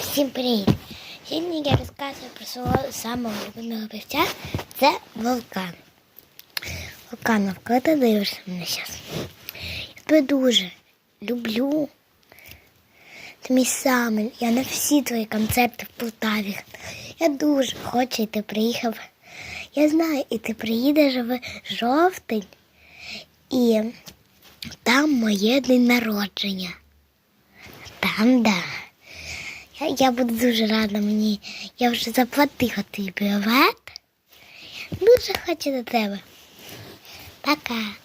Всім привіт! Сьогодні я розказую про свого самого улюбленого певця. Це вулкан. Вулканов, коли ти дивишся мене зараз? Я тебе дуже люблю. Ти мій самий. Я на всі твої концерти в Полтаві. Я дуже хочу, і ти приїхав. Я знаю, і ти приїдеш в жовтень. І там моє день народження. Там, да. Я, буду дуже рада мені. Я вже заплатила тобі білет. Дуже хочу до тебе. Пока.